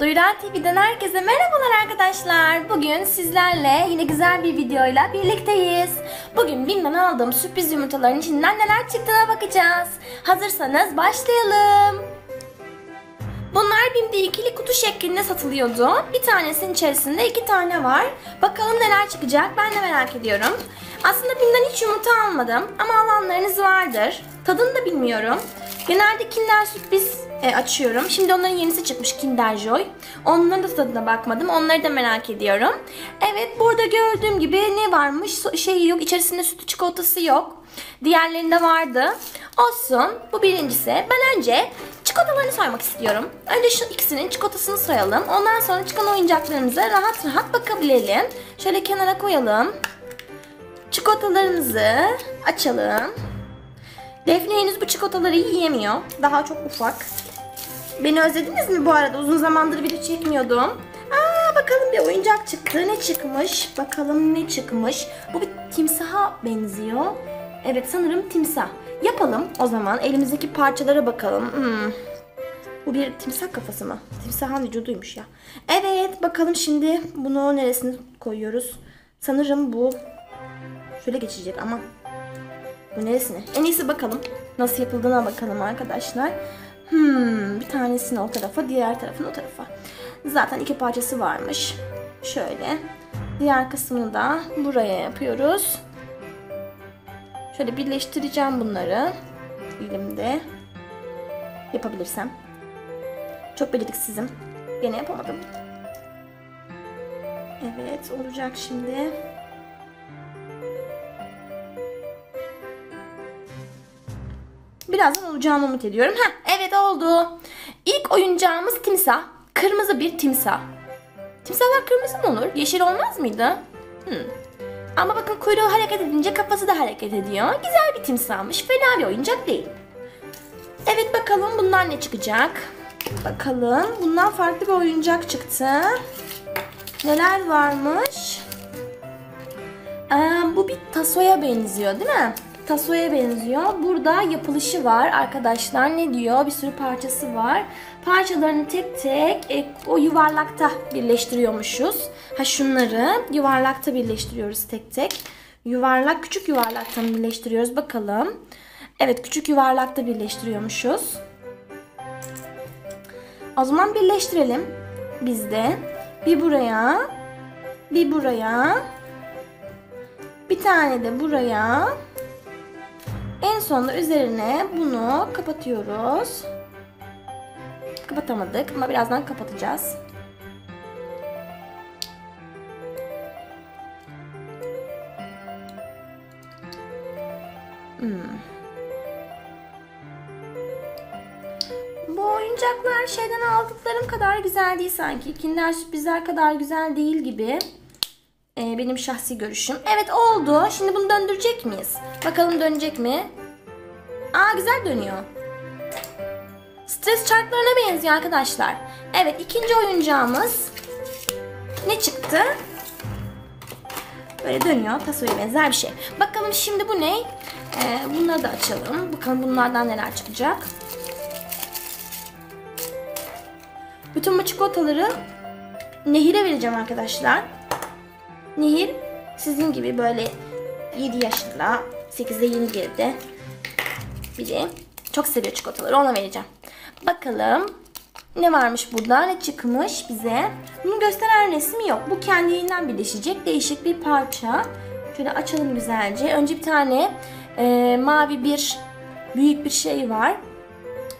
Duyuran TV'den herkese merhabalar arkadaşlar. Bugün sizlerle yine güzel bir videoyla birlikteyiz. Bugün Bim'den aldığım sürpriz yumurtaların içinden neler çıktığına bakacağız. Hazırsanız başlayalım. Bunlar Bim'de ikili kutu şeklinde satılıyordu. Bir tanesinin içerisinde iki tane var. Bakalım neler çıkacak ben de merak ediyorum. Aslında Bim'den hiç yumurta almadım ama alanlarınız vardır. Tadını da bilmiyorum. Genelde Kinder sürpriz e, açıyorum. Şimdi onların yenisi çıkmış Kinder Joy. Onların da tadına bakmadım. Onları da merak ediyorum. Evet burada gördüğüm gibi ne varmış? Şey yok. İçerisinde sütlü çikolatası yok. Diğerlerinde vardı. Olsun. Bu birincisi. Ben önce çikolatalarını saymak istiyorum. Önce şu ikisinin çikolatasını sayalım. Ondan sonra çıkan oyuncaklarımıza rahat rahat bakabilelim. Şöyle kenara koyalım. Çikolatalarımızı açalım. Defne henüz bu çikolataları yiyemiyor. Daha çok ufak. Beni özlediniz mi bu arada? Uzun zamandır video çekmiyordum. Aa bakalım bir oyuncak çıktı. Ne çıkmış? Bakalım ne çıkmış? Bu bir timsaha benziyor. Evet sanırım timsah. Yapalım o zaman. Elimizdeki parçalara bakalım. Hmm. Bu bir timsah kafası mı? Timsahın vücuduymuş ya. Evet bakalım şimdi bunu neresine koyuyoruz? Sanırım bu şöyle geçecek ama bu neresine? En iyisi bakalım. Nasıl yapıldığına bakalım arkadaşlar. Hmm, bir tanesini o tarafa, diğer tarafını o tarafa. Zaten iki parçası varmış. Şöyle. Diğer kısmını da buraya yapıyoruz. Şöyle birleştireceğim bunları. Elimde. Yapabilirsem. Çok beceriksizim. Gene yapamadım. Evet olacak şimdi. Birazdan olacağını umut ediyorum. Heh, evet oldu. İlk oyuncağımız timsah. Kırmızı bir timsah. Timsahlar kırmızı mı olur? Yeşil olmaz mıydı? Hmm. Ama bakın kuyruğu hareket edince kafası da hareket ediyor. Güzel bir timsahmış. Fena bir oyuncak değil. Evet bakalım bundan ne çıkacak? Bakalım. Bundan farklı bir oyuncak çıktı. Neler varmış? Ee, bu bir tasoya benziyor değil mi? Tasoya benziyor. Burada yapılışı var arkadaşlar. Ne diyor? Bir sürü parçası var. Parçalarını tek tek e, o yuvarlakta birleştiriyormuşuz. Ha şunları yuvarlakta birleştiriyoruz tek tek. Yuvarlak küçük yuvarlaktan birleştiriyoruz. Bakalım. Evet küçük yuvarlakta birleştiriyormuşuz. O zaman birleştirelim. Biz de bir buraya, bir buraya, bir tane de buraya. En sonunda üzerine bunu kapatıyoruz. Kapatamadık ama birazdan kapatacağız. Hmm. Bu oyuncaklar şeyden aldıklarım kadar güzel değil sanki. Kinder sürprizler kadar güzel değil gibi. Ee, benim şahsi görüşüm. Evet oldu. Şimdi bunu döndürecek miyiz? Bakalım dönecek mi? Aa güzel dönüyor. Stres çarklarına benziyor arkadaşlar. Evet ikinci oyuncağımız ne çıktı? Böyle dönüyor. Tasoya benzer bir şey. Bakalım şimdi bu ne? Ee, bunları da açalım. Bakalım bunlardan neler çıkacak. Bütün bu çikolataları Nehir'e vereceğim arkadaşlar. Nehir sizin gibi böyle 7 yaşında 8'de yeni girdi biri. Çok seviyor çikolataları ona vereceğim. Bakalım ne varmış burada ne çıkmış bize. Bunu gösteren resmi yok. Bu kendiliğinden birleşecek değişik bir parça. Şöyle açalım güzelce. Önce bir tane e, mavi bir büyük bir şey var.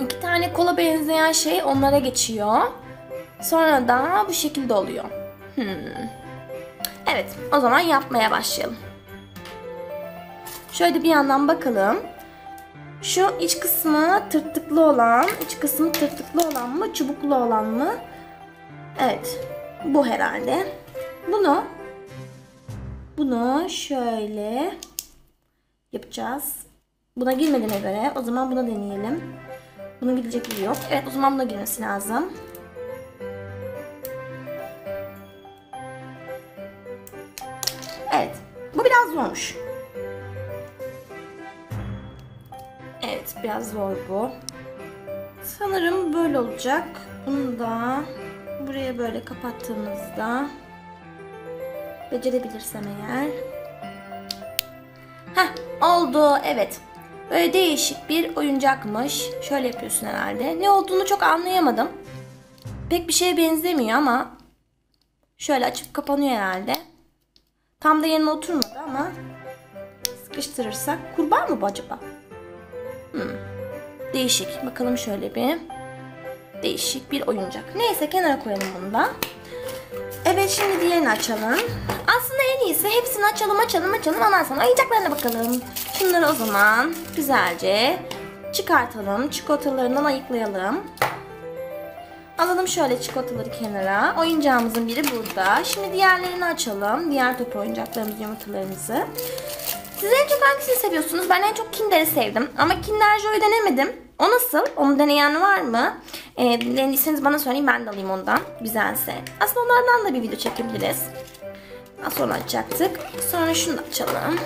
İki tane kola benzeyen şey onlara geçiyor. Sonra da bu şekilde oluyor. Hmm. Evet o zaman yapmaya başlayalım. Şöyle bir yandan bakalım. Şu iç kısmı tırtıklı olan, iç kısmı tırtıklı olan mı, çubuklu olan mı? Evet. Bu herhalde. Bunu bunu şöyle yapacağız. Buna girmediğine göre o zaman buna deneyelim. Bunun gidecek biri yok. Evet o zaman buna girmesi lazım. Biraz zor bu. Sanırım böyle olacak. Bunu da buraya böyle kapattığımızda becerebilirsem eğer. Heh oldu evet. Böyle değişik bir oyuncakmış. Şöyle yapıyorsun herhalde. Ne olduğunu çok anlayamadım. Pek bir şeye benzemiyor ama şöyle açıp kapanıyor herhalde. Tam da yerine oturmadı ama sıkıştırırsak kurbağa mı bu acaba? Hmm. Değişik. Bakalım şöyle bir. Değişik bir oyuncak. Neyse kenara koyalım bunu da. Evet şimdi diğerini açalım. Aslında en iyisi hepsini açalım açalım açalım ondan sonra oyuncaklarına bakalım. Şunları o zaman güzelce çıkartalım. Çikolatalarından ayıklayalım. Alalım şöyle çikolataları kenara. Oyuncağımızın biri burada. Şimdi diğerlerini açalım. Diğer top oyuncaklarımızı, yumurtalarımızı. Siz en çok hangisini seviyorsunuz? Ben en çok Kinder'i sevdim. Ama Kinder Joy'u denemedim. O nasıl? Onu deneyen var mı? E, denediyseniz bana söyleyin ben de alayım ondan. Güzelse. Aslında onlardan da bir video çekebiliriz. Az sonra açacaktık. Sonra şunu da açalım.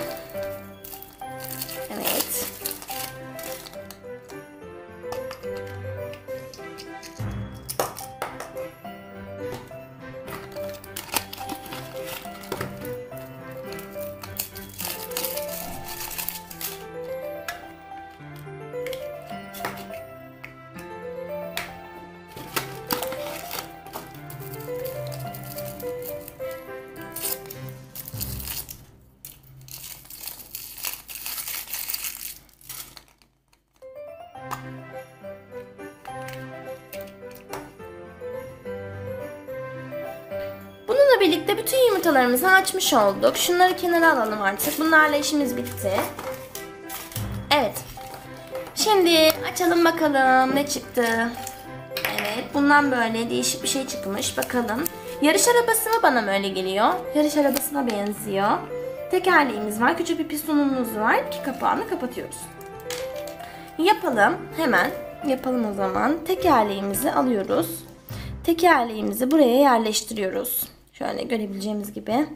Birlikte bütün yumurtalarımızı açmış olduk. Şunları kenara alalım artık. Bunlarla işimiz bitti. Evet. Şimdi açalım bakalım ne çıktı. Evet bundan böyle değişik bir şey çıkmış. Bakalım. Yarış arabası mı bana mı öyle geliyor? Yarış arabasına benziyor. Tekerleğimiz var. Küçük bir pistonumuz var. İki kapağını kapatıyoruz. Yapalım. Hemen yapalım o zaman. Tekerleğimizi alıyoruz. Tekerleğimizi buraya yerleştiriyoruz. Şöyle görebileceğimiz gibi.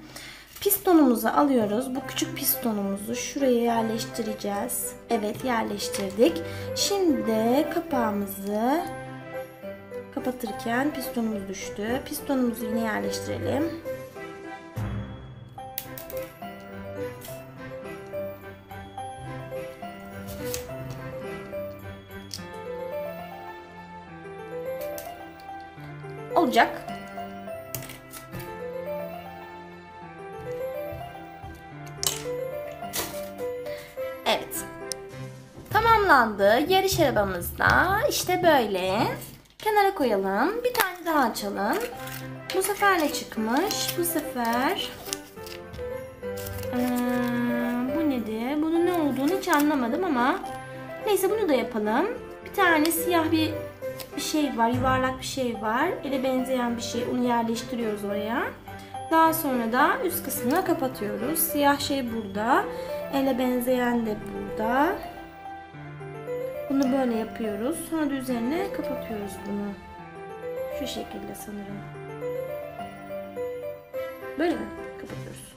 Pistonumuzu alıyoruz. Bu küçük pistonumuzu şuraya yerleştireceğiz. Evet yerleştirdik. Şimdi kapağımızı kapatırken pistonumuz düştü. Pistonumuzu yine yerleştirelim. Evet. Tamamlandı. Yarış arabamızda işte böyle. Kenara koyalım. Bir tane daha açalım. Bu sefer ne çıkmış? Bu sefer ee, bu nedir? Bunun ne olduğunu hiç anlamadım ama neyse bunu da yapalım. Bir tane siyah bir bir şey var, yuvarlak bir şey var. Ele benzeyen bir şey. Onu yerleştiriyoruz oraya. Daha sonra da üst kısmını kapatıyoruz. Siyah şey burada. Ele benzeyen de burada. Bunu böyle yapıyoruz. Sonra da üzerine kapatıyoruz bunu. Şu şekilde sanırım. Böyle mi? Kapatıyoruz.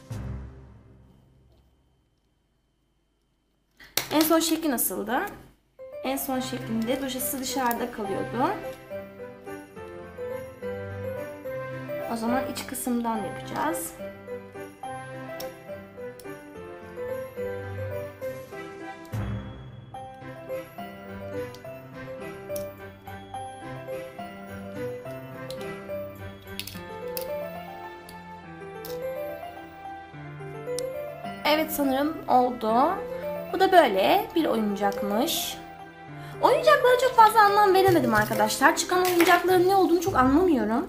En son şekli nasıldı? En son şeklinde dojası dışarıda kalıyordu. O zaman iç kısımdan yapacağız. Evet sanırım oldu. Bu da böyle bir oyuncakmış. Oyuncaklara çok fazla anlam veremedim arkadaşlar. Çıkan oyuncakların ne olduğunu çok anlamıyorum.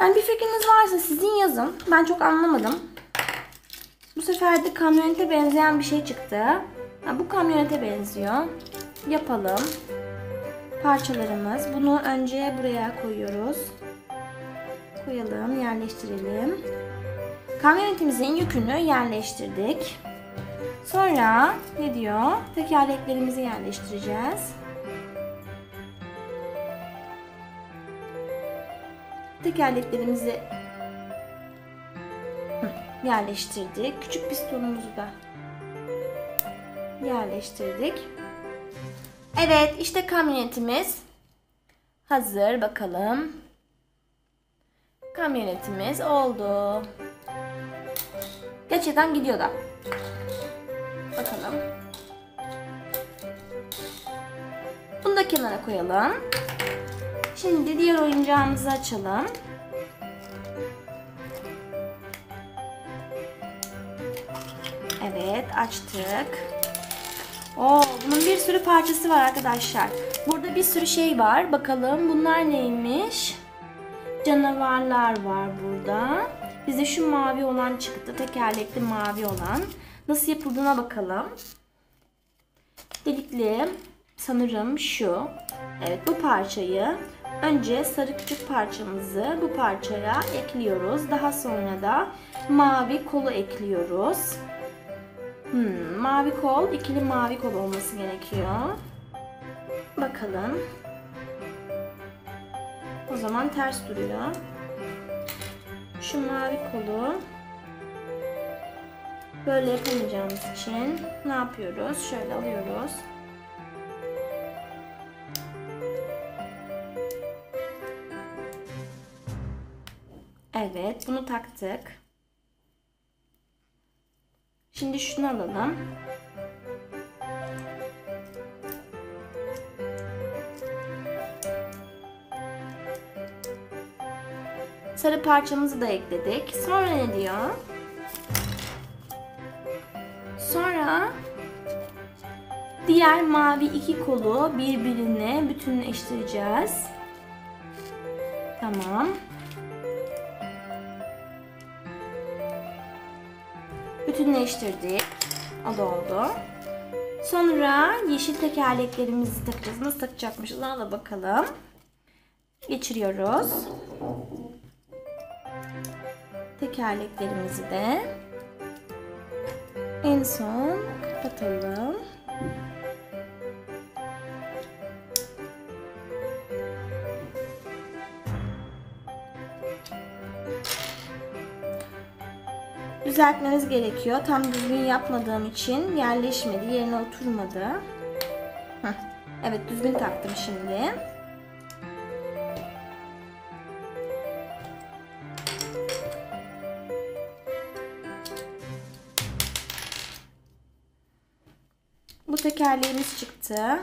Yani bir fikriniz varsa sizin yazın. Ben çok anlamadım. Bu sefer de kamyonete benzeyen bir şey çıktı. Ha, bu kamyonete benziyor. Yapalım. Parçalarımız. Bunu önce buraya koyuyoruz. Koyalım, yerleştirelim. Kamyonetimizin yükünü yerleştirdik. Sonra ne diyor? Tekerleklerimizi yerleştireceğiz. Tekerleklerimizi yerleştirdik. Küçük pistonumuzu da yerleştirdik. Evet işte kamyonetimiz hazır bakalım. Kamyonetimiz oldu. Gerçekten gidiyor da. Bakalım. Bunu da kenara koyalım. Şimdi diğer oyuncağımızı açalım. Evet açtık. Oo, bunun bir sürü parçası var arkadaşlar. Burada bir sürü şey var. Bakalım bunlar neymiş? Canavarlar var burada. Bize şu mavi olan çıktı. Tekerlekli mavi olan. Nasıl yapıldığına bakalım. Delikli sanırım şu. Evet bu parçayı önce sarı küçük parçamızı bu parçaya ekliyoruz. Daha sonra da mavi kolu ekliyoruz. Hmm, mavi kol, ikili mavi kol olması gerekiyor. Bakalım. O zaman ters duruyor. Şu mavi kolu böyle yapamayacağımız için ne yapıyoruz? Şöyle alıyoruz. Evet, bunu taktık. Şimdi şunu alalım. Sarı parçamızı da ekledik. Sonra ne diyor? Sonra diğer mavi iki kolu birbirine bütünleştireceğiz. Tamam. Bütünleştirdik. O da oldu. Sonra yeşil tekerleklerimizi takacağız. Nasıl takacakmışız ona bakalım. Geçiriyoruz. Tekerleklerimizi de en son kapatalım. Düzeltmeniz gerekiyor. Tam düzgün yapmadığım için yerleşmedi, yerine oturmadı. Heh. Evet düzgün taktım şimdi. Bu tekerleğimiz çıktı.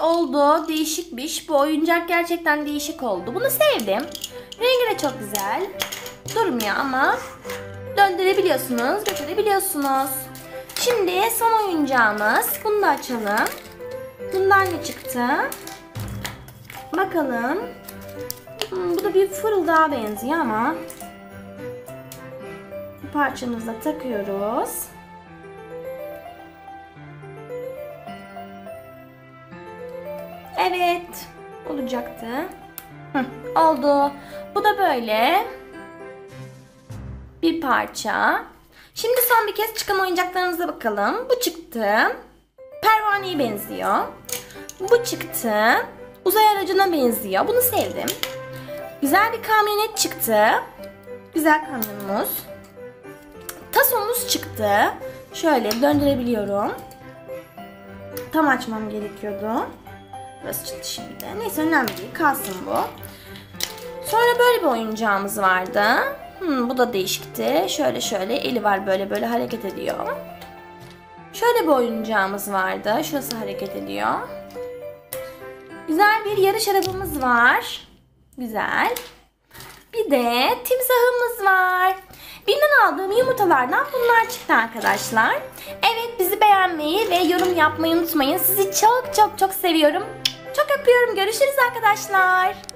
Oldu. Değişikmiş. Bu oyuncak gerçekten değişik oldu. Bunu sevdim. Rengi de çok güzel. Durmuyor ama döndürebiliyorsunuz, götürebiliyorsunuz. Şimdi son oyuncağımız. Bunu da açalım. Bundan ne çıktı? Bakalım. Hmm, bu da bir fırıldağa benziyor ama bu parçamızı da takıyoruz. Evet. Olacaktı. Hı, oldu. Bu da böyle. Bir parça. Şimdi son bir kez çıkan oyuncaklarımıza bakalım. Bu çıktı. Pervaneye benziyor. Bu çıktı. Uzay aracına benziyor. Bunu sevdim. Güzel bir kamyonet çıktı. Güzel kamyonumuz. Tasomuz çıktı. Şöyle döndürebiliyorum. Tam açmam gerekiyordu. Burası çıktı şimdi. Neyse önemli değil. Kalsın bu. Sonra böyle bir oyuncağımız vardı. Hmm, bu da değişikti. Şöyle şöyle eli var böyle böyle hareket ediyor. Şöyle bir oyuncağımız vardı. Şurası hareket ediyor. Güzel bir yarış arabamız var. Güzel. Bir de timsahımız var. Binden aldığım yumurtalardan bunlar çıktı arkadaşlar. Evet bizi beğenmeyi ve yorum yapmayı unutmayın. Sizi çok çok çok seviyorum. Çok öpüyorum. Görüşürüz arkadaşlar.